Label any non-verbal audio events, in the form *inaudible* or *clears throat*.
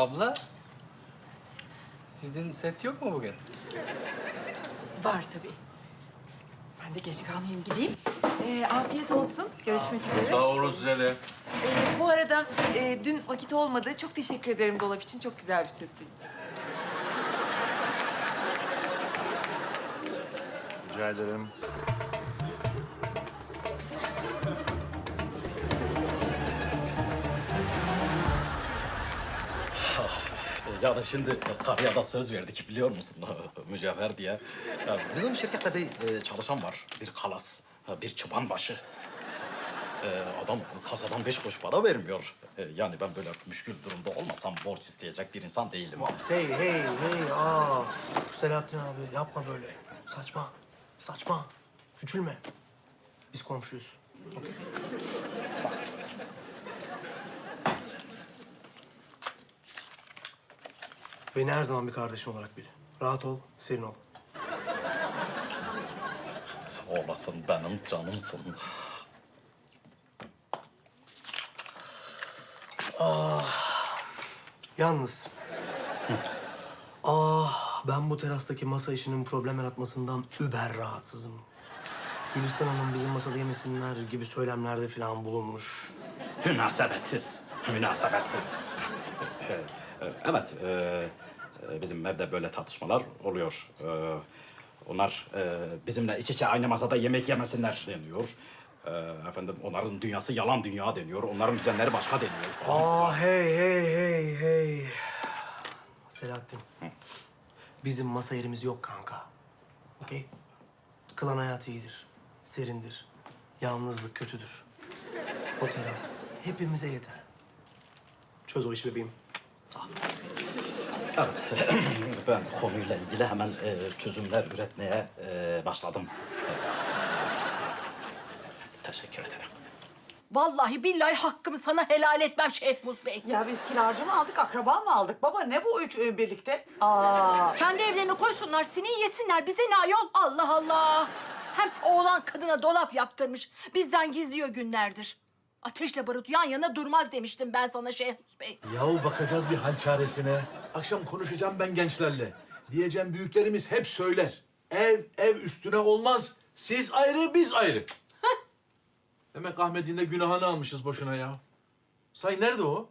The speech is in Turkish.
Abla, sizin set yok mu bugün? Var tabii. Ben de geç kalmayayım gideyim. Ee, afiyet olsun. Görüşmek üzere. Sağ olun size de. Ee, bu arada e, dün vakit olmadı. Çok teşekkür ederim dolap için. Çok güzel bir sürprizdi. Rica ederim. Yani şimdi karıya da söz verdik biliyor musun *laughs* mücevher diye. Ya bizim şirkette bir e, çalışan var, bir kalas, bir çıban başı. E, adam kasadan beş kuruş para vermiyor. E, yani ben böyle müşkül durumda olmasam borç isteyecek bir insan değilim. Hey hey hey aa Selahattin abi yapma böyle. Saçma. Saçma. Küçülme. Biz komşuyuz. Okey? Bak. Beni her zaman bir kardeşin olarak bil. Rahat ol, serin ol. Sağ olasın benim canımsın. Yalnız. ah ben bu terastaki masa işinin problem yaratmasından über rahatsızım. Gülistan Hanım bizim masada yemesinler gibi söylemlerde falan bulunmuş. Münasebetsiz, münasebetsiz. *laughs* evet, e, e, bizim evde böyle tartışmalar oluyor. E, onlar e, bizimle iç içe aynı masada yemek yemesinler deniyor. E, efendim onların dünyası yalan dünya deniyor. Onların düzenleri başka deniyor falan. Aa hey hey hey hey. Selahattin. Bizim masa yerimiz yok kanka. Okey? Kılan hayat iyidir. Serindir. Yalnızlık kötüdür. O teras hepimize yeter. Çöz o işi bebeğim. Evet, *clears throat* ben konuyla ilgili hemen e, çözümler üretmeye e, başladım. Teşekkür ederim. Vallahi billahi hakkımı sana helal etmem Şehmuz Bey. Ya biz kiracı mı aldık, akraba mı aldık? Baba ne bu üç e, birlikte? Aa, Kendi evlerine koysunlar, sineği yesinler. Bize ne ayol? Allah Allah. Hem oğlan kadına dolap yaptırmış. Bizden gizliyor günlerdir. Ateşle barut yan yana durmaz demiştim ben sana Şehmuz Bey. Yahu bakacağız bir hal çaresine. Akşam konuşacağım ben gençlerle. Diyeceğim büyüklerimiz hep söyler. Ev ev üstüne olmaz. Siz ayrı biz ayrı. Demek Ahmet'in de günahını almışız boşuna ya. Say nerede o?